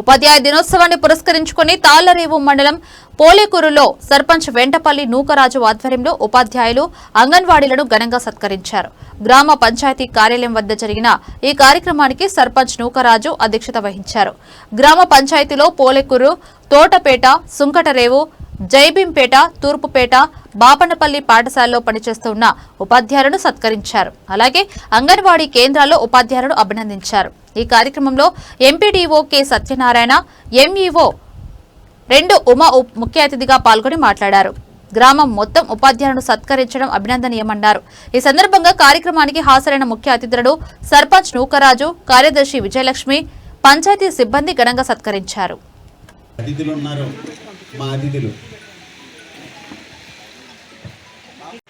ఉపాధ్యాయ దినోత్సవాన్ని పురస్కరించుకుని తాళ్ళరేవు మండలం పోలేకూరులో సర్పంచ్ వెంటపల్లి నూకరాజు ఆధ్వర్యంలో ఉపాధ్యాయులు అంగన్వాడీలను ఘనంగా సత్కరించారు. గ్రామ పంచాయతీ కార్యాలయం వద్ద జరిగిన ఈ కార్యక్రమానికి సర్పంచ్ నూకరాజు అధ్యక్షత వహించారు. గ్రామ పంచాయతీలో పోలేకూరు తోటపేట సుంకటరేవు జైబీంపేట తూర్పుపేట బాపనపల్లి పాఠశాలలో పనిచేస్తున్న ఉపాధ్యాయులను సత్కరించారు. అలాగే అంగన్వాడీ కేంద్రాల్లో ఉపాధ్యాయులను అభినందించారు. ఈ కార్యక్రమంలో ఎంపీడీఓ కె సత్యనారాయణ ఎంఈఓ రెండు ఉమా ముఖ్య అతిథిగా పాల్గొని మాట్లాడారు. గ్రామం మొత్తం ఉపాధ్యాయులను సత్కరించడం అభినందనీయమన్నారు. ఈ సందర్భంగా కార్యక్రమానికి హాజరైన ముఖ్య అతిథులను సర్పంచ్ నూకరాజు కార్యదర్శి విజయలక్ష్మి పంచాయతీ సిబ్బంది ఘనంగా సత్కరించారు. అతిథులు ఉన్నారు. మా అతిథులు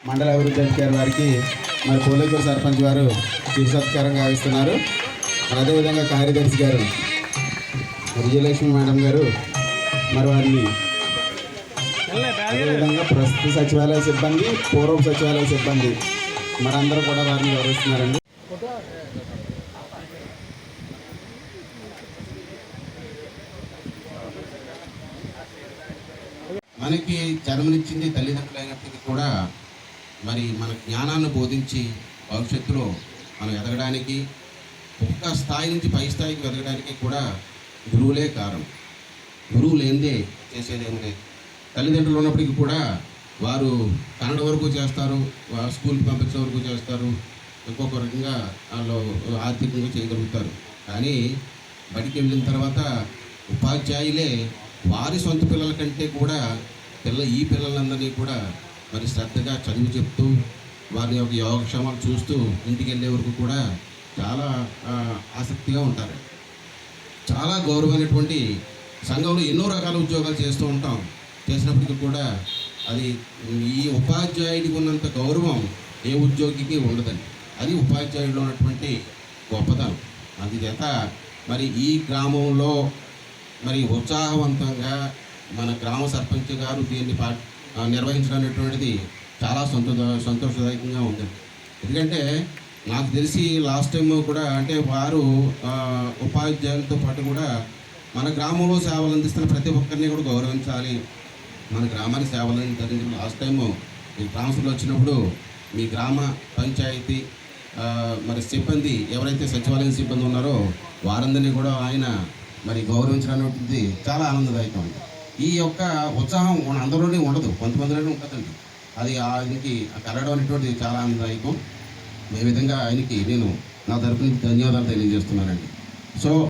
మండల అభివృద్ధి అధికారి వారికి మరి పోలేకూరు సర్పంచ్ గారు చిరు సత్కారం గావిస్తున్నారు. అదేవిధంగా కార్యదర్శి గారు విజయలక్ష్మి మేడం గారు మరి వారిని అదేవిధంగా ప్రస్తుత సచివాలయ సిబ్బంది పూర్వ సచివాలయ సిబ్బంది. మరి అందరూ కూడా వారిని గౌరవిస్తున్నారండి. మనకి జన్మనిచ్చింది తల్లిదండ్రులు అయినప్పటికీ కూడా మరి మన జ్ఞానాన్ని బోధించి భవిష్యత్తులో మనం ఎదగడానికి ఒక్క స్థాయి నుంచి పై స్థాయికి ఎదగడానికి కూడా గురువులే కారణం. గురువు లేనిదే చేసేదేమి లేదు తల్లిదండ్రులు ఉన్నప్పటికీ కూడా వారు కన్నడ వరకు చేస్తారు వారు స్కూల్కి పంపించే వరకు చేస్తారు ఇంకొక రకంగా వాళ్ళు ఆర్థికంగా చేయగలుగుతారు. కానీ బడికి వెళ్ళిన తర్వాత ఉపాధ్యాయులే వారి సొంత పిల్లల కంటే కూడా పిల్ల ఈ పిల్లలందరినీ కూడా మరి శ్రద్ధగా చదువు చెప్తూ వారి యొక్క యోగక్షేమాలు చూస్తూ ఇంటికి వెళ్ళే వరకు కూడా చాలా ఆసక్తిగా ఉంటారు. చాలా గౌరవమైనటువంటి సంఘంలో ఎన్నో రకాల ఉద్యోగాలు చేస్తూ ఉంటాం. చేసినప్పటికీ కూడా అది ఈ ఉపాధ్యాయుడికి ఉన్నంత గౌరవం ఏ ఉద్యోగికి ఉండదండి. అది ఉపాధ్యాయుడిలో ఉన్నటువంటి గొప్పతనం. అందుచేత మరి ఈ గ్రామంలో మరి ఉత్సాహవంతంగా మన గ్రామ సర్పంచ్ గారు దీన్ని పా నిర్వహించడం అనేటువంటిది చాలా సంతోష సంతోషదాయకంగా ఉంది. ఎందుకంటే నాకు తెలిసి లాస్ట్ టైం కూడా అంటే వారు ఉపాధ్యాయులతో పాటు కూడా మన గ్రామంలో సేవలు అందిస్తున్న ప్రతి ఒక్కరిని కూడా గౌరవించాలి. మన గ్రామానికి సేవలు అందించిన లాస్ట్ టైం మీ ట్రాన్స్ఫర్లు వచ్చినప్పుడు మీ గ్రామ పంచాయతీ మరి సిబ్బంది ఎవరైతే సచివాలయం సిబ్బంది ఉన్నారో వారందరినీ కూడా ఆయన మరి గౌరవించడం చాలా ఆనందదాయకం ఈ యొక్క ఉత్సాహం మన అందరిలోనే ఉండదు. కొంతమందిలోనే ఉంటుందండి. అది ఆయనకి కలగడం అనేటువంటిది చాలా ఆనందదాయకం. ఈ విధంగా ఆయనకి నేను నా తరపు నుంచి ధన్యవాదాలు తెలియజేస్తున్నానండి. సో